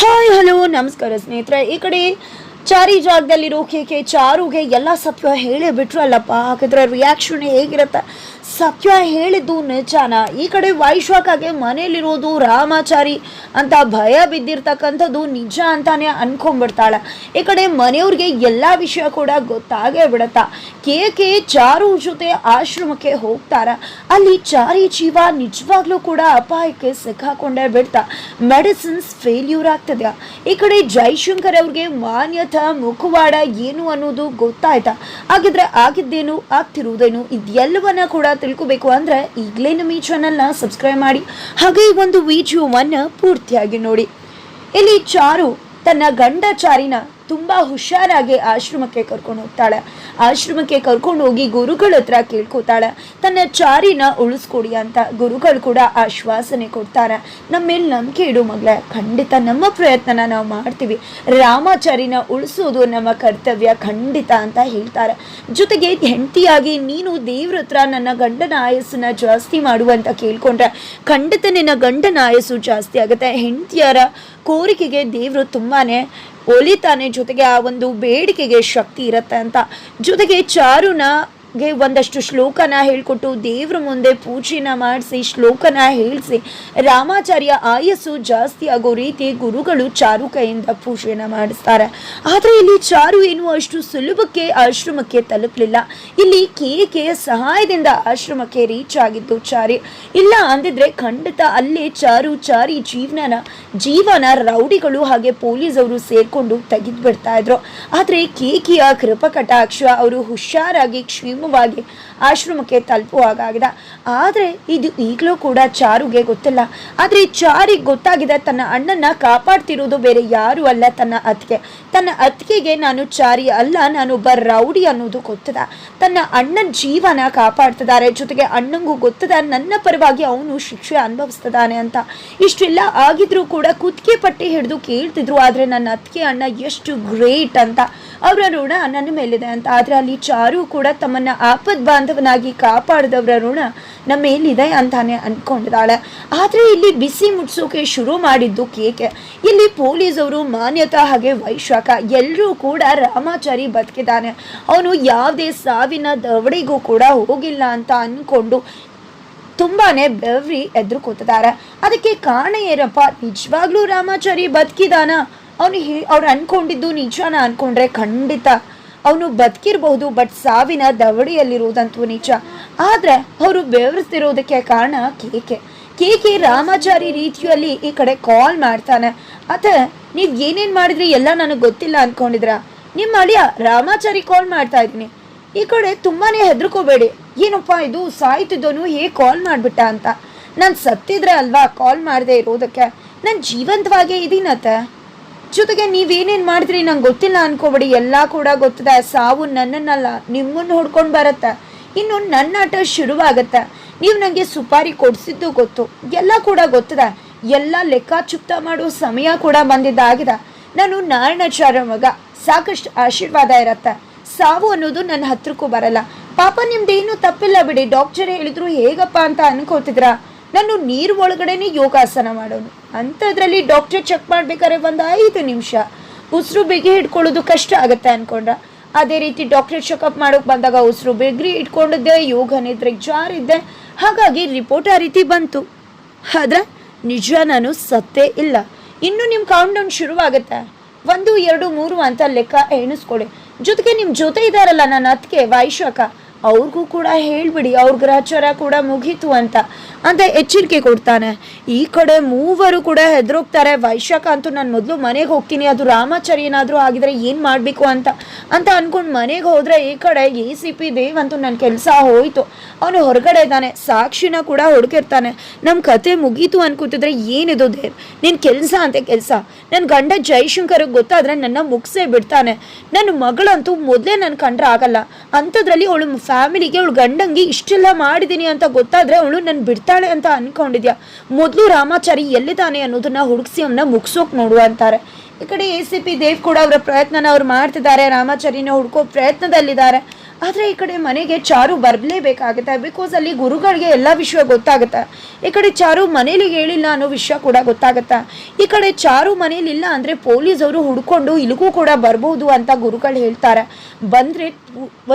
Hi, hello, ನಮಸ್ಕಾರ ಸ್ನೇಹಿತರೆ. ಈ ಕಡೆ ಚಾರಿ ಜಾಗದಲ್ಲಿರೋ ಕೇಕೆ ಚಾರುಗೆ ಎಲ್ಲ ಸತ್ಯ ಹೇಳೇ ಬಿಟ್ರಲ್ಲಪ್ಪ. ಹಾಕಿದ್ರೆ ರಿಯಾಕ್ಷನ್ ಹೇಗಿರುತ್ತೆ? ಸತ್ಯ ಹೇಳಿದ್ದು ನಿಜಾನ. ಈ ಕಡೆ ವೈಶ್ವಾಕಾಗೆ ಮನೇಲಿರೋದು ರಾಮಾಚಾರಿ. ಅಂತ ಭಯ ಬಿದ್ದಿರ್ತಕ್ಕಂಥದ್ದು ನಿಜ ಅಂತಾನೆ ಅನ್ಕೊಂಡ್ಬಿಡ್ತಾಳೆ. ಈ ಕಡೆ ಮನೆಯವ್ರಿಗೆ ಎಲ್ಲ ವಿಷಯ ಕೂಡ ಗೊತ್ತಾಗೇ ಬಿಡತ್ತ. ಕೇಕೆ ಚಾರು ಜೊತೆ ಆಶ್ರಮಕ್ಕೆ ಹೋಗ್ತಾರ. ಅಲ್ಲಿ ಚಾರಿ ಜೀವ ನಿಜವಾಗ್ಲೂ ಕೂಡ ಅಪಾಯಕ್ಕೆ ಸಿಕ್ಕಾಕೊಂಡೇ ಬಿಡ್ತಾ. ಮೆಡಿಸಿನ್ಸ್ ಫೇಲ್ಯೂರ್ ಆಗ್ತದೆ. ಈ ಕಡೆ ಜೈಶಂಕರ್ ಅವ್ರಿಗೆ ಮಾನ್ಯತ ಮುಖವಾಡ ಏನು ಅನ್ನೋದು ಗೊತ್ತಾಯ್ತಾ. ಹಾಗಿದ್ರೆ ಆಗಿದ್ದೇನು ಆಗ್ತಿರುವುದೇನು? ಇದೆಲ್ಲವನ್ನ ಕೂಡ ತಿಳ್ಕೊಬೇಕು ಅಂದ್ರೆ ಈಗಲೇ ನಮ್ಮ ಈ ಚಾನಲ್ನ ಸಬ್ಸ್ಕ್ರೈಬ್ ಮಾಡಿ, ಹಾಗೆ ಈ ಒಂದು ವಿಡಿಯೋವನ್ನ ಪೂರ್ತಿಯಾಗಿ ನೋಡಿ. ಇಲ್ಲಿ ಚಾರು ತನ್ನ ಗಂಡ ಚಾರಿನ ತುಂಬಾ ಹುಷಾರಾಗಿ ಆಶ್ರಮಕ್ಕೆ ಕರ್ಕೊಂಡು ಹೋಗ್ತಾಳೆ. ಆಶ್ರಮಕ್ಕೆ ಕರ್ಕೊಂಡು ಹೋಗಿ ಗುರುಗಳ ಹತ್ರ ಕೇಳ್ಕೊತಾಳೆ. ತನ್ನ ಚಾರಿನ ಉಳಿಸ್ಕೊಡಿ ಅಂತ ಗುರುಗಳು ಕೂಡ ಆಶ್ವಾಸನೆ ಕೊಡ್ತಾರೆ. ನಮ್ಮ ಮೇಲೆ ನಂಬಿಕೆ ಇಡು ಮಗಳೇ. ಖಂಡಿತ ನಮ್ಮ ಪ್ರಯತ್ನನ ನಾವು ಮಾಡ್ತೀವಿ. ರಾಮಾಚಾರಿನ ಉಳಿಸೋದು ನಮ್ಮ ಕರ್ತವ್ಯ. ಖಂಡಿತ ಅಂತ ಹೇಳ್ತಾರೆ. ಜೊತೆಗೆ ಹೆಂಡತಿಯಾಗಿ ನೀನು ದೇವ್ರ ಹತ್ರ ನನ್ನ ಗಂಡನ ಆಯಸ್ಸನ್ನ ಜಾಸ್ತಿ ಮಾಡುವಂತ ಕೇಳ್ಕೊಂಡ್ರೆ ಖಂಡಿತ ನಿನ್ನ ಗಂಡನ ಆಯಸ್ಸು ಜಾಸ್ತಿ ಆಗುತ್ತೆ. ಹೆಂಡತಿಯರ ಕೋರಿಕೆಗೆ ದೇವರು ತುಂಬಾನೇ ಒಲಿತಾನೆ ಜೊತೆಗೆ ಆ ಒಂದು ಬೇಡಿಕೆಗೆ ಶಕ್ತಿ ಇರುತ್ತೆ ಅಂತ. ಜೊತೆಗೆ ಚಾರುನ ಗೆ ಒಂದಷ್ಟು ಶ್ಲೋಕನ ಹೇಳ್ಕೊಟ್ಟು ದೇವ್ರ ಮುಂದೆ ಪೂಜೆನ ಮಾಡಿಸಿ, ಶ್ಲೋಕನ ಹೇಳಿಸಿ, ರಾಮಾಚಾರ್ಯ ಆಯಸ್ಸು ಜಾಸ್ತಿ ಆಗೋ ರೀತಿ ಗುರುಗಳು ಚಾರು ಕೈಯಿಂದ ಪೂಜೆನ ಮಾಡಿಸ್ತಾರೆ. ಆದರೆ ಇಲ್ಲಿ ಚಾರು ಏನು ಅಷ್ಟು ಸುಲಭಕ್ಕೆ ಆಶ್ರಮಕ್ಕೆ ತಲುಪಲಿಲ್ಲ. ಇಲ್ಲಿ ಕೇಕೆ ಸಹಾಯದಿಂದ ಆಶ್ರಮಕ್ಕೆ ರೀಚ್ ಆಗಿದ್ದು ಚಾರಿ. ಇಲ್ಲ ಅಂದಿದ್ರೆ ಖಂಡಿತ ಅಲ್ಲೇ ಚಾರು ಚಾರಿ ಜೀವನನ, ಜೀವನ ರೌಡಿಗಳು ಹಾಗೆ ಪೊಲೀಸ್ ಅವರು ಸೇರ್ಕೊಂಡು ತೆಗೆದು ಬಿಡ್ತಾ ಇದ್ರು. ಆದರೆ ಕೇಕೆಯ ಕೃಪಕಟಾಕ್ಷ ಅವರು ಹುಷಾರಾಗಿ ಕ್ಷೇಮವಾಗಿ ಆಶ್ರಮಕ್ಕೆ ತಲುಪುವಾಗಿದೆ ಆದರೆ ಇದು ಈಗಲೂ ಕೂಡ ಚಾರುಗೆ ಗೊತ್ತಿಲ್ಲ. ಆದರೆ ಚಾರಿಗೆ ಗೊತ್ತಾಗಿದೆ ತನ್ನ ಅಣ್ಣನ ಕಾಪಾಡ್ತಿರೋದು ಬೇರೆ ಯಾರು ಅಲ್ಲ ತನ್ನ ಅತ್ತಿಗೆ. ತನ್ನ ಅತ್ತಿಗೆಗೆ ನಾನು ಚಾರಿ ಅಲ್ಲ ನಾನೊಬ್ಬ ರೌಡಿ ಅನ್ನೋದು ಗೊತ್ತದ. ತನ್ನ ಅಣ್ಣನ ಜೀವನ ಕಾಪಾಡ್ತಿದ್ದಾರೆ. ಜೊತೆಗೆ ಅಣ್ಣಂಗೂ ಗೊತ್ತದ, ನನ್ನ ಪರವಾಗಿ ಅವನು ಶಿಕ್ಷೆ ಅನುಭವಿಸ್ತದಾನೆ ಅಂತ. ಇಷ್ಟೆಲ್ಲ ಆಗಿದ್ರೂ ಕೂಡ ಕುತ್ತಿಗೆ ಪಟ್ಟಿ ಹಿಡಿದು ಕೇಳ್ತಿದ್ರು, ಆದರೆ ನನ್ನ ಅತ್ತಿಗೆ ಅಣ್ಣ ಎಷ್ಟು ಗ್ರೇಟ್ ಅಂತ. ಅವರ ಋಣ ನನ್ನ ಮೇಲಿದೆ ಅಂತ. ಆದರೆ ಅಲ್ಲಿ ಚಾರು ಕೂಡ ತಮ್ಮನ್ನ ಆಪದ್ ಬಾಂಧವನಾಗಿ ಕಾಪಾಡಿದವರ ಋಣ ನಮ್ಮ ಮೇಲಿದೆ ಅಂತಾನೆ ಅನ್ಕೊಂಡಿದ್ದಾಳೆ ಆದರೆ ಇಲ್ಲಿ ಬಿಸಿ ಮುಟ್ಸೋಕೆ ಶುರು ಮಾಡಿದ್ದು ಕೇಕೆ. ಇಲ್ಲಿ ಪೊಲೀಸ್ ಅವರು ಮಾನ್ಯತಾ ಹಾಗೆ ವೈಶಾಖ ಎಲ್ಲರೂ ಕೂಡ ರಾಮಾಚಾರಿ ಬದುಕಿದ್ದಾನೆ. ಅವನು ಯಾವುದೇ ಸಾವಿನ ದವಡಿಗೂ ಕೂಡ ಹೋಗಿಲ್ಲ ಅಂತ ಅನ್ಕೊಂಡು ತುಂಬಾನೇ ಬೆವ್ರಿ ಎದುರುಕೋತಿದ್ದಾರೆ ಅದಕ್ಕೆ ಕಾರಣ ಏನಪ್ಪ? ನಿಜವಾಗ್ಲೂ ರಾಮಾಚಾರಿ ಬದುಕಿದಾನ ಅವನು ಅವ್ರು ಅನ್ಕೊಂಡಿದ್ದು ನಿಜಾನ ಅನ್ಕೊಂಡ್ರೆ ಖಂಡಿತ ಅವನು ಬದುಕಿರಬಹುದು ಬಟ್ ಸಾವಿನ ದವಡಿಯಲ್ಲಿರುವುದಂತೂ ನಿಜ ಆದ್ರೆ ಅವರು ಬೆವರಿಸ್ತಿರೋದಕ್ಕೆ ಕಾರಣ ಕೇಕೆ. ಕೇಕೆ ರಾಮಾಚಾರಿ ರೀತಿಯಲ್ಲಿ ಈ ಕಡೆ ಕಾಲ್ ಮಾಡ್ತಾನೆ. ಅತ, ನೀವು ಏನೇನು ಮಾಡಿದ್ರಿ ಎಲ್ಲ ನನಗೆ ಗೊತ್ತಿಲ್ಲ ಅನ್ಕೊಂಡಿದ್ರ ನಿಮ್ಮ ಅಳಿಯ ರಾಮಾಚಾರಿ ಕಾಲ್ ಮಾಡ್ತಾ ಇದ್ದೀನಿ. ಈ ಕಡೆ ತುಂಬಾನೇ ಹೆದರ್ಕೋಬೇಡಿ. ಏನಪ್ಪ ಇದು? ಸಾಯ್ತಿದ್ದೋನು ಹೇಗೆ ಕಾಲ್ ಮಾಡಿಬಿಟ್ಟ ಅಂತ. ನಾನು ಸತ್ತಿದ್ರೆ ಅಲ್ವಾ ಕಾಲ್ ಮಾಡದೆ ಇರೋದಕ್ಕೆ ನಾನು ಜೀವಂತವಾಗೇ ಇದೀನತ್ತೆ ಜೊತೆಗೆ ನೀವೇನೇನು ಮಾಡಿದ್ರಿ ನಂಗೆ ಗೊತ್ತಿಲ್ಲ ಅನ್ಕೋಬೇಡಿ, ಎಲ್ಲ ಕೂಡ ಗೊತ್ತಿದೆ. ಸಾವು ನನ್ನನ್ನಲ್ಲ, ನಿಮ್ಮನ್ನು ಹೊಡ್ಕೊಂಡು ಬರುತ್ತೆ. ಇನ್ನು ನನ್ನ ಆಟ ಶುರುವಾಗತ್ತೆ. ನೀವು ನನಗೆ ಸುಪಾರಿ ಕೊಡಿಸಿದ್ದು ಗೊತ್ತು. ಎಲ್ಲ ಕೂಡ ಗೊತ್ತಿದೆ. ಎಲ್ಲ ಲೆಕ್ಕಾಚುಪ್ತ ಮಾಡೋ ಸಮಯ ಕೂಡ ಬಂದಿದ್ದಾಗಿದೆ. ನಾನು ನಾರಾಯಣಾಚಾರ್ಯ ಮಗ. ಸಾಕಷ್ಟು ಆಶೀರ್ವಾದ ಇರತ್ತೆ. ಸಾವು ಅನ್ನೋದು ನನ್ನ ಹತ್ರಕ್ಕೂ ಬರಲ್ಲ. ಪಾಪ ನಿಮ್ದೇನು ತಪ್ಪಿಲ್ಲ ಬಿಡಿ. ಡಾಕ್ಟರ್ ಹೇಳಿದ್ರು ಹೇಗಪ್ಪ ಅಂತ ಅನ್ಕೋತಿದ್ರ ನಾನು ನೀರು ಒಳಗಡೆನೆ ಯೋಗಾಸನ ಮಾಡೋನು. ಅಂಥದ್ರಲ್ಲಿ ಡಾಕ್ಟರ್ ಚೆಕ್ ಮಾಡ್ಬೇಕಾದ್ರೆ ಒಂದು ಐದು ನಿಮಿಷ. ಉಸಿರು ಬಿಗಿ ಹಿಡ್ಕೊಳ್ಳೋದು ಕಷ್ಟ ಆಗುತ್ತೆ ಅನ್ಕೊಂಡ್ರ. ಅದೇ ರೀತಿ ಡಾಕ್ಟರ್ ಚೆಕಪ್ ಮಾಡೋಕೆ ಬಂದಾಗ ಉಸಿರು ಬಿಗ್ರಿ ಇಟ್ಕೊಂಡಿದ್ದೆ ಯೋಗ ನಿದ್ರೆಗೆ ಜಾರಿದ್ದೆ. ಹಾಗಾಗಿ ರಿಪೋರ್ಟ್ ಆ ರೀತಿ ಬಂತು. ಆದರೆ ನಿಜ ನಾನು ಸತ್ತೇ ಇಲ್ಲ. ಇನ್ನು ನಿಮ್ಮ ಕೌಂಟ್ ಡೌನ್ ಶುರುವಾಗುತ್ತೆ. ಒಂದು, ಎರಡು, ಮೂರು ಅಂತ ಲೆಕ್ಕ ಎಣಿಸ್ಕೊಳ್ಳಿ. ಜೊತೆಗೆ ನಿಮ್ಮ ಜೊತೆ ಇದ್ದಾರಲ್ಲ ನನ್ನ ಅತ್ತಿಗೆ, ವೈಶಾಖ. ಅವ್ರಿಗೂ ಕೂಡ ಹೇಳಿಬಿಡಿ, ಅವ್ರ ಗ್ರಹಚಾರ ಕೂಡ ಮುಗೀತು ಅಂತ. ಅಂತ ಎಚ್ಚರಿಕೆ ಕೊಡ್ತಾನೆ. ಈ ಕಡೆ ಮೂವರು ಕೂಡ ಹೆದರೋಗ್ತಾರೆ. ವೈಶಾಖ ಅಂತೂ ನಾನು ಮೊದಲು ಮನೆಗೆ ಹೋಗ್ತೀನಿ, ಅದು ರಾಮಾಚಾರಿ ಏನಾದರೂ ಆಗಿದ್ರೆ ಏನು ಮಾಡಬೇಕು ಅಂತ. ಅಂತ ಅಂದ್ಕೊಂಡು ಮನೆಗೆ ಹೋದರೆ ಈ ಕಡೆ ಎ ಸಿ ಪಿ, ದೇವ್ ಅಂತೂ ನನ್ನ ಕೆಲಸ ಹೋಯಿತು. ಅವನು ಹೊರಗಡೆ ಇದ್ದಾನೆ, ಸಾಕ್ಷಿನ ಕೂಡ ಹುಡುಕಿರ್ತಾನೆ. ನಮ್ಮ ಕತೆ ಮುಗೀತು ಅನ್ಕೋತಿದ್ರೆ ಏನಿದು ದೇವ್? ನಿನ್ನ ಕೆಲಸ ಅಂತ ಕೆಲಸ. ನನ್ನ ಗಂಡ ಜೈಶಂಕರ್ಗೆ ಗೊತ್ತಾದ್ರೆ ನನ್ನ ಮುಗಿಸೇ ಬಿಡ್ತಾನೆ. ನನ್ನ ಮಗಳಂತೂ ಮೊದಲೇ ನನ್ನ ಕಂಡ್ರೆ ಆಗಲ್ಲ. ಅಂಥದ್ರಲ್ಲಿ ಅವಳು ಫ್ಯಾಮಿಲಿಗೆ ಅವಳು ಗಂಡಂಗೆ ಇಷ್ಟೆಲ್ಲ ಮಾಡಿದ್ದೀನಿ ಅಂತ ಗೊತ್ತಾದ್ರೆ ಅವಳು ನನ್ನ ಬಿಡ್ತಾಳೆ ಅಂತ ಅಂದ್ಕೊಂಡಿದ್ಯಾ ಮೊದಲು ರಾಮಾಚಾರಿ ಎಲ್ಲಿದ್ದಾನೆ ಅನ್ನೋದನ್ನ ಹುಡುಕ್ಸಿ ಅವನ್ನ ಮುಗಿಸೋಕೆ ನೋಡುವ ಅಂತಾರೆ. ಈ ಕಡೆ ಎ ಸಿ ಪಿ ದೇವ್ ಕೂಡ ಅವರ ಪ್ರಯತ್ನನ ಅವ್ರು ಮಾಡ್ತಿದ್ದಾರೆ. ರಾಮಾಚಾರಿನ ಹುಡ್ಕೋ ಪ್ರಯತ್ನದಲ್ಲಿದ್ದಾರೆ. ಆದರೆ ಈ ಕಡೆ ಮನೆಗೆ ಚಾರು ಬರಲೇಬೇಕಾಗುತ್ತೆ. ಬಿಕಾಸ್ ಅಲ್ಲಿ ಗುರುಗಳಿಗೆ ಎಲ್ಲ ವಿಷಯ ಗೊತ್ತಾಗುತ್ತೆ. ಈ ಕಡೆ ಚಾರು ಮನೇಲಿ ಹೇಳಿಲ್ಲ ಅನ್ನೋ ವಿಷಯ ಕೂಡ ಗೊತ್ತಾಗುತ್ತೆ. ಈ ಕಡೆ ಚಾರು ಮನೇಲಿ ಇಲ್ಲ ಅಂದರೆ ಪೊಲೀಸವರು ಹುಡ್ಕೊಂಡು ಇಲ್ಲಿಗೂ ಕೂಡ ಬರ್ಬೋದು ಅಂತ ಗುರುಗಳು ಹೇಳ್ತಾರೆ. ಬಂದರೆ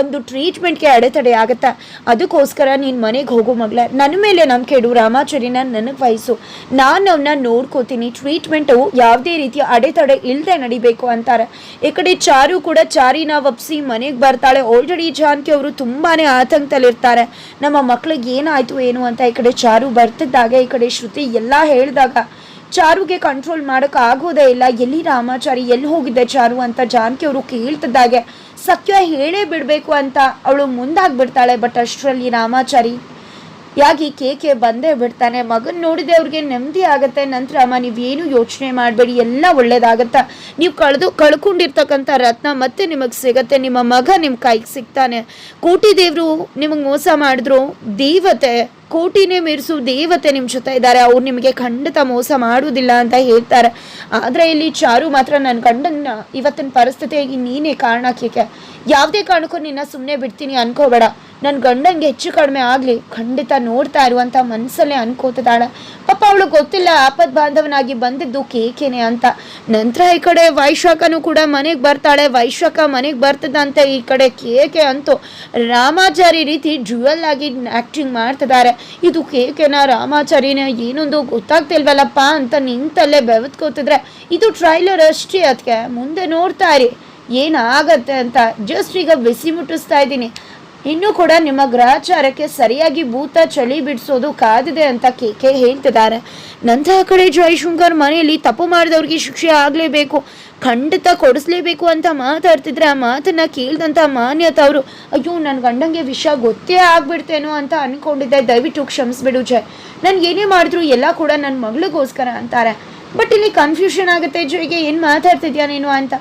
ಒಂದು ಟ್ರೀಟ್ಮೆಂಟ್ಗೆ ಅಡೆತಡೆ ಆಗುತ್ತೆ. ಅದಕ್ಕೋಸ್ಕರ ನೀನು ಮನೆಗೆ ಹೋಗೋ ಮಗಳ. ನನ್ನ ಮೇಲೆ ನಂಬಿಕೆ ಇಡು ರಾಮಾಚಾರಿನ ನನಗೆ ವಯಸ್ಸು. ನಾನು ಅವನ್ನ ನೋಡ್ಕೋತೀನಿ. ಟ್ರೀಟ್ಮೆಂಟು ಯಾವುದೇ ರೀತಿಯ ಅಡೆತಡೆ ಇಲ್ಲದೆ ನಡಿಬೇಕು ಅಂತಾರೆ. ಈ ಕಡೆ ಚಾರು ಕೂಡ ಚಾರಿನ ಒಪ್ಸಿ ಮನೆಗೆ ಬರ್ತಾಳೆ. ಆಲ್ರೆಡಿ ಜಾನಕಿ ಅವರು ತುಂಬಾ ಆತಂಕದಲ್ಲಿರ್ತಾರೆ. ನಮ್ಮ ಮಕ್ಳಿಗೆ ಏನಾಯಿತು, ಏನು ಅಂತ ಈ ಕಡೆ ಚಾರು ಬರ್ತಿದ್ದಾಗ, ಈ ಕಡೆ ಶ್ರುತಿ ಎಲ್ಲ ಹೇಳಿದಾಗ ಚಾರುಗೆ ಕಂಟ್ರೋಲ್ ಮಾಡೋಕೆ ಆಗೋದೇ ಇಲ್ಲ. ಎಲ್ಲಿ ರಾಮಾಚಾರಿ, ಎಲ್ಲಿ ಹೋಗಿದ್ದೆ ಚಾರು ಅಂತ ಜಾನಕಿ ಅವರು ಕೇಳ್ತಿದ್ದಾಗೆ, ಸತ್ಯ ಹೇಳೇ ಬಿಡಬೇಕು ಅಂತ ಅವಳು ಮುಂದಾಗ್ಬಿಡ್ತಾಳೆ. ಬಟ್ ಅಷ್ಟರಲ್ಲಿ ರಾಮಾಚಾರಿ ಯಾಗಿ ಕೇಕೆ ಬಂದೇ ಬಿಡ್ತಾನೆ, ಮಗನ್ ನೋಡಿದೆ ಅವ್ರಿಗೆ ನೆಮ್ಮದಿ ಆಗುತ್ತೆ, ನಂತರ ಅಮ್ಮ ನೀವೇನು ಯೋಚನೆ ಮಾಡಬೇಡಿ, ಎಲ್ಲ ಒಳ್ಳೇದಾಗತ್ತ? ನೀವು ಕಳೆದು, ಕಳ್ಕೊಂಡಿರ್ತಕ್ಕಂಥ ರತ್ನ ಮತ್ತೆ ನಿಮಗೆ ಸಿಗತ್ತೆ, ನಿಮ್ಮ ಮಗ ನಿಮ್ಮ ಕೈಗೆ ಸಿಗ್ತಾನೆ. ಕೋಟಿ ದೇವರು ನಿಮಗೆ ಮೋಸ ಮಾಡಿದ್ರು, ದೇವತೆ ಕೋಟಿನೇ ಮೀರಿಸು ದೇವತೆ ನಿಮ್ಮ ಜೊತೆ ಇದ್ದಾರೆ. ಅವ್ರು ನಿಮಗೆ ಖಂಡಿತ ಮೋಸ ಮಾಡುವುದಿಲ್ಲ ಅಂತ ಹೇಳ್ತಾರೆ. ಆದರೆ ಇಲ್ಲಿ ಚಾರು ಮಾತ್ರ ನನ್ನ ಗಂಡನ ಇವತ್ತಿನ ಪರಿಸ್ಥಿತಿಯಾಗಿ ನೀನೇ ಕಾರಣಕ್ಕೆ ಯಾವುದೇ ಕಾರಣಕ್ಕೂ ನಿನ್ನ ಸುಮ್ಮನೆ ಬಿಡ್ತೀನಿ ಅನ್ಕೋಬೇಡ. ನನ್ನ ಗಂಡಂಗೆ ಹೆಚ್ಚು ಕಡಿಮೆ ಆಗಲಿ, ಖಂಡಿತ ನೋಡ್ತಾ ಇರುವಂಥ ಮನಸ್ಸಲ್ಲೇ ಅನ್ಕೋತಿದ್ದಾಳೆ. ಪಾಪ ಅವಳು ಗೊತ್ತಿಲ್ಲ ಆಪದ್ ಬಾಂಧವನಾಗಿ ಬಂದಿದ್ದು ಕೇಕೇನೆ ಅಂತ. ನಂತರ ಈ ಕಡೆ ವೈಶಾಖನು ಕೂಡ ಮನೆಗೆ ಬರ್ತಾಳೆ. ವೈಶಾಖ ಮನೆಗೆ ಬರ್ತದಂತೆ ಈ ಕಡೆ ಕೇಕೆ ಅಂತೂ ರಾಮಾಚಾರಿ ರೀತಿ ಜುವೆಲ್ ಆಗಿ ಆ್ಯಕ್ಟಿಂಗ್ ಮಾಡ್ತಿದ್ದಾರೆ. ಇದು ಕೇಕೆನ ರಾಮಾಚಾರಿನ ಏನೊಂದು ಗೊತ್ತಾಗ್ತಿಲ್ವಲ್ಲಪ್ಪ ಅಂತ ನಿಂತಲ್ಲೇ ಬೆವತ್ಕೋತಿದ್ರೆ, ಇದು ಟ್ರೈಲರ್ ಅಷ್ಟೇ ಅದಕ್ಕೆ ಮುಂದೆ ನೋಡ್ತಾ ಇರಿ. ಏನಾಗತ್ತೆ ಅಂತ ಜಸ್ಟ್ ಈಗ ಬಿಸಿ ಮುಟ್ಟಿಸ್ತಾ ಇದ್ದೀನಿ. ಇನ್ನೂ ಕೂಡ ನಿಮ್ಮ ಗ್ರಹಚಾರಕ್ಕೆ ಸರಿಯಾಗಿ ಭೂತ ಚಳಿ ಬಿಡಿಸೋದು ಕಾದಿದೆ ಅಂತ ಕೇಕೆ ಹೇಳ್ತಿದ್ದಾರೆ. ನಂತರ ಆ ಕಡೆ ಜಯಶಂಕರ್ ಮನೆಯಲ್ಲಿ ತಪ್ಪು ಮಾಡಿದವ್ರಿಗೆ ಶಿಕ್ಷೆ ಆಗಲೇಬೇಕು, ಖಂಡಿತ ಕೊಡಿಸ್ಲೇಬೇಕು ಅಂತ ಮಾತಾಡ್ತಿದ್ರೆ ಆ ಮಾತನ್ನ ಕೇಳ್ದಂಥ ಮಾನ್ಯತ ಅವರು, ಅಯ್ಯೋ ನನ್ನ ಗಂಡಂಗೆ ವಿಷಯ ಗೊತ್ತೇ ಆಗ್ಬಿಡ್ತೇನೋ ಅಂತ ಅನ್ಕೊಂಡಿದ್ದೆ, ದಯವಿಟ್ಟು ಕ್ಷಮಿಸ್ಬಿಡು ಜಯ್. ನಾನು ಏನೇ ಮಾಡಿದ್ರು ಎಲ್ಲ ಕೂಡ ನನ್ನ ಮಗಳಿಗೋಸ್ಕರ ಅಂತಾರೆ. ಬಟ್ ಇಲ್ಲಿ ಕನ್ಫ್ಯೂಷನ್ ಆಗುತ್ತೆ, ಜಯ್ಗೆ ಏನು ಮಾತಾಡ್ತಿದ್ಯಾ ನೀನು ಅಂತ.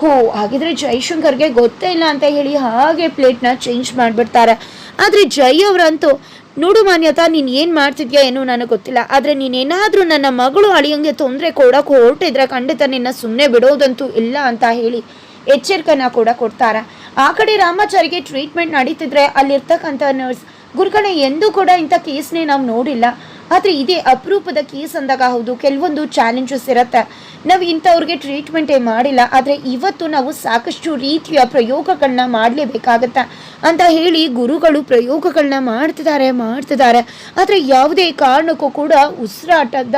ಹೋ, ಹಾಗಿದ್ರೆ ಜೈಶಂಕರ್ಗೆ ಗೊತ್ತೇ ಇಲ್ಲ ಅಂತ ಹೇಳಿ ಹಾಗೆ ಪ್ಲೇಟ್ನ ಚೇಂಜ್ ಮಾಡಿಬಿಡ್ತಾರೆ. ಆದರೆ ಜೈ ಅವರಂತೂ, ನೋಡು ಮಾನ್ಯತಾ, ನೀನು ಏನು ಮಾಡ್ತಿದ್ಯಾ ಏನೋ ನನಗೆ ಗೊತ್ತಿಲ್ಲ. ಆದರೆ ನೀನೇನಾದರೂ ನನ್ನ ಮಗಳು ಅಳಿಯಂಗೆ ತೊಂದರೆ ಕೊಡೋಕೆ ಹೊರಟಿದ್ರೆ ಖಂಡಿತ ನಿನ್ನ ಸುಮ್ಮನೆ ಬಿಡೋದಂತೂ ಇಲ್ಲ ಅಂತ ಹೇಳಿ ಎಚ್ಚರಿಕೆನ ಕೂಡ ಕೊಡ್ತಾರೆ. ಆ ಕಡೆ ರಾಮಾಚಾರಿಗೆ ಟ್ರೀಟ್ಮೆಂಟ್ ನಡೀತಿದ್ರೆ ಅಲ್ಲಿರ್ತಕ್ಕಂಥ ನರ್ಸ್ ಗುರುಗಳೇ, ಎಂದೂ ಕೂಡ ಇಂಥ ಕೇಸ್ನೇ ನಾವು ನೋಡಿಲ್ಲ. ಆದರೆ ಇದೇ ಅಪರೂಪದ ಕೇಸ್ ಅಂದಾಗ ಹೌದು, ಕೆಲವೊಂದು ಚಾಲೆಂಜಸ್ ಇರುತ್ತೆ. ನಾವು ಇಂಥವ್ರಿಗೆ ಟ್ರೀಟ್ಮೆಂಟೇ ಮಾಡಿಲ್ಲ, ಆದರೆ ಇವತ್ತು ನಾವು ಸಾಕಷ್ಟು ರೀತಿಯ ಪ್ರಯೋಗಗಳನ್ನ ಮಾಡಲೇಬೇಕಾಗತ್ತೆ. ಅಂತ ಹೇಳಿ ಗುರುಗಳು ಪ್ರಯೋಗಗಳನ್ನ ಮಾಡ್ತಿದ್ದಾರೆ ಮಾಡ್ತಿದ್ದಾರೆ. ಆದರೆ ಯಾವುದೇ ಕಾರಣಕ್ಕೂ ಕೂಡ ಉಸಿರಾಟದ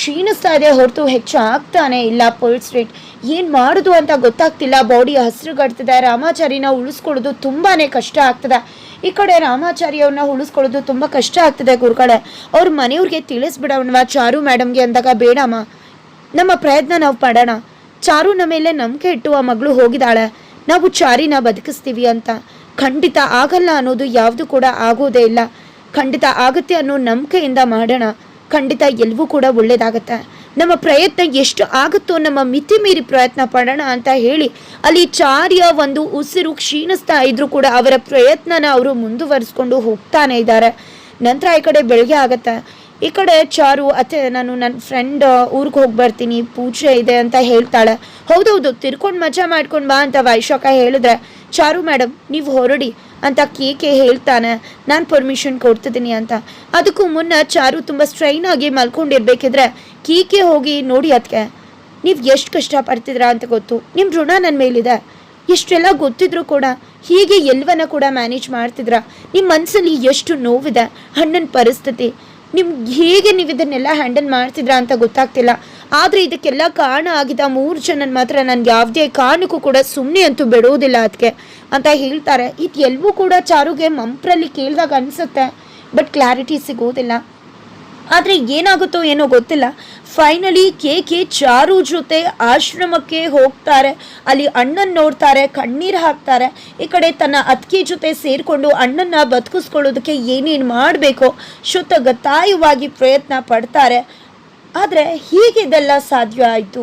ಕ್ಷೀಣಿಸ್ತಾ ಇದೆ, ಹೊರತು ಹೆಚ್ಚು ಆಗ್ತಾನೆ ಇಲ್ಲ ಪಲ್ಸ್ ಸ್ಟ್ರೀಟ್. ಏನು ಮಾಡೋದು ಅಂತ ಗೊತ್ತಾಗ್ತಿಲ್ಲ. ಬಾಡಿ ಹಸಿರುಗಡ್ತಿದೆ ರಾಮಾಚಾರಿನ ಉಳಿಸ್ಕೊಳ್ಳೋದು ತುಂಬಾ ಕಷ್ಟ ಆಗ್ತದೆ. ಈ ಕಡೆ ರಾಮಾಚಾರ್ಯವನ್ನ ಉಳಿಸ್ಕೊಳ್ಳೋದು ತುಂಬ ಕಷ್ಟ ಆಗ್ತದೆ ಗುರುಗಳೇ. ಅವ್ರ ಮನೆಯವ್ರಿಗೆ ತಿಳಿಸ್ಬಿಡೋಣವಾ ಚಾರು ಮೇಡಮ್ಗೆ ಅಂದಾಗ, ಬೇಡಮ್ಮ, ನಮ್ಮ ಪ್ರಯತ್ನ ನಾವು ಪಡೋಣ ಚಾರುನ ಮೇಲೆ ನಂಬಿಕೆ ಇಟ್ಟು ಆ ಮಗಳು ಹೋಗಿದ್ದಾಳೆ. ನಾವು ಚಾರಿನ ಬದುಕಿಸ್ತೀವಿ ಅಂತ. ಖಂಡಿತ ಆಗಲ್ಲ ಅನ್ನೋದು ಯಾವುದು ಕೂಡ ಆಗೋದೇ ಇಲ್ಲ. ಖಂಡಿತ ಆಗುತ್ತೆ ಅನ್ನೋ ನಂಬಿಕೆಯಿಂದ ಮಾಡೋಣ. ಖಂಡಿತ ಎಲ್ಲವೂ ಕೂಡ ಒಳ್ಳೆಯದಾಗತ್ತೆ ನಮ್ಮ ಪ್ರಯತ್ನ ಎಷ್ಟು ಆಗುತ್ತೋ ನಮ್ಮ ಮಿತಿ ಮೀರಿ ಪ್ರಯತ್ನ ಪಡೋಣ ಅಂತ ಹೇಳಿ ಅಲ್ಲಿ ಚಾರ್ಯ ಒಂದು ಉಸಿರು ಕ್ಷೀಣಿಸ್ತಾ ಇದ್ರು ಕೂಡ ಅವರ ಪ್ರಯತ್ನನ ಅವರು ಮುಂದುವರಿಸ್ಕೊಂಡು ಹೋಗ್ತಾನೆ ಇದ್ದಾರೆ. ನಂತರ ಈ ಕಡೆ ಬೆಳಗ್ಗೆ ಆಗತ್ತೆ. ಈ ಕಡೆ ಚಾರು, ಅತ್ತೆ, ನಾನು ನನ್ನ ಫ್ರೆಂಡ್ ಊರಿಗೆ ಹೋಗಿ ಬರ್ತೀನಿ, ಪೂಜೆ ಇದೆ ಅಂತ ಹೇಳ್ತಾಳೆ. ಹೌದೌದು, ತಿರ್ಕೊಂಡು ಮಜಾ ಮಾಡ್ಕೊಂಡು ಬಾ ಅಂತ ವೈಶಾಖ ಹೇಳಿದ್ರೆ, ಚಾರು ಮೇಡಮ್ ನೀವು ಹೊರಡಿ. ಅಂತ ಕೇಕೆ ಹೇಳ್ತಾನೆ. ನಾನು ಪರ್ಮಿಷನ್ ಕೊಡ್ತಿದ್ದೀನಿ ಅಂತ. ಅದಕ್ಕೂ ಮುನ್ನ ಚಾರು ತುಂಬ ಸ್ಟ್ರೈನ್ ಆಗಿ ಮಲ್ಕೊಂಡಿರ್ಬೇಕಿದ್ರೆ ಕೀಕೆ ಹೋಗಿ ನೋಡಿ ಅದಕ್ಕೆ ನೀವು ಎಷ್ಟು ಕಷ್ಟಪಡ್ತಿದ್ರಾ ಅಂತ ಗೊತ್ತು. ನಿಮ್ಮ ಋಣ ನನ್ನ ಮೇಲಿದೆ. ಎಷ್ಟೆಲ್ಲ ಗೊತ್ತಿದ್ರು ಕೂಡ ಹೀಗೆ ಎಲ್ಲವನ್ನ ಕೂಡ ಮ್ಯಾನೇಜ್ ಮಾಡ್ತಿದ್ರ? ನಿಮ್ಮ ಮನಸ್ಸಲ್ಲಿ ಎಷ್ಟು ನೋವಿದೆ? ಹಣ್ಣನ ಪರಿಸ್ಥಿತಿ. ನಿಮ್ಗೆ ಹೇಗೆ ನೀವು ಇದನ್ನೆಲ್ಲ ಹ್ಯಾಂಡಲ್ ಮಾಡ್ತಿದ್ರ ಅಂತ ಗೊತ್ತಾಗ್ತಿಲ್ಲ. ಆದರೆ ಇದಕ್ಕೆಲ್ಲ ಕಾರಣ ಆಗಿದ್ದ ಮೂರು ಜನನ ಮಾತ್ರ ನನ್ಗೆ ಯಾವುದೇ ಕಾರಣಕ್ಕೂ ಕೂಡ ಸುಮ್ಮನೆ ಅಂತೂ ಬಿಡೋದಿಲ್ಲ ಅದಕ್ಕೆ ಅಂತ ಹೇಳ್ತಾರೆ. ಇದು ಎಲ್ಲವೂ ಕೂಡ ಚಾರುಗೆ ಮಂಪ್ರಲ್ಲಿ ಕೇಳಿದಾಗ ಅನಿಸುತ್ತೆ, ಬಟ್ ಕ್ಲಾರಿಟಿ ಸಿಗೋದಿಲ್ಲ ಆದರೆ ಏನಾಗುತ್ತೋ ಏನೋ ಗೊತ್ತಿಲ್ಲ. ಫೈನಲಿ ಕೆ ಕೆ ಚಾರು ಜೊತೆ ಆಶ್ರಮಕ್ಕೆ ಹೋಗ್ತಾರೆ. ಅಲ್ಲಿ ಅಣ್ಣನ ನೋಡ್ತಾರೆ, ಕಣ್ಣೀರು ಹಾಕ್ತಾರೆ. ಈ ಕಡೆ ತನ್ನ ಅತ್ತಿಗೆ ಜೊತೆ ಸೇರಿಕೊಂಡು ಅಣ್ಣನ್ನ ಬದುಕಿಸ್ಕೊಳ್ಳೋದಕ್ಕೆ ಏನೇನು ಮಾಡಬೇಕೋ ಶುತಗತಾಯವಾಗಿ ಪ್ರಯತ್ನ ಪಡ್ತಾರೆ. ಆದರೆ ಹೀಗಿದೆಲ್ಲ ಸಾಧ್ಯ ಆಯಿತು.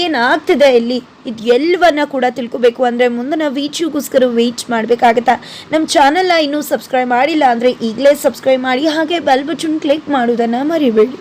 ಏನಾಗ್ತಿದೆ ಇಲ್ಲಿ? ಇದು ಎಲ್ಲವನ್ನ ಕೂಡ ತಿಳ್ಕೊಬೇಕು ಅಂದರೆ ಮುಂದಿನ ವೀಚಿಗೋಸ್ಕರ ವೀಚ್ ಮಾಡಬೇಕಾಗತ್ತಾ? ನಮ್ಮ ಚಾನಲ್ನ ಇನ್ನೂ ಸಬ್ಸ್ಕ್ರೈಬ್ ಮಾಡಿಲ್ಲ ಅಂದರೆ ಈಗಲೇ ಸಬ್ಸ್ಕ್ರೈಬ್ ಮಾಡಿ ಹಾಗೆ ಬೆಲ್ ಬಟನ್ ಕ್ಲಿಕ್ ಮಾಡೋದನ್ನು ಮರಿಬೇಡಿ.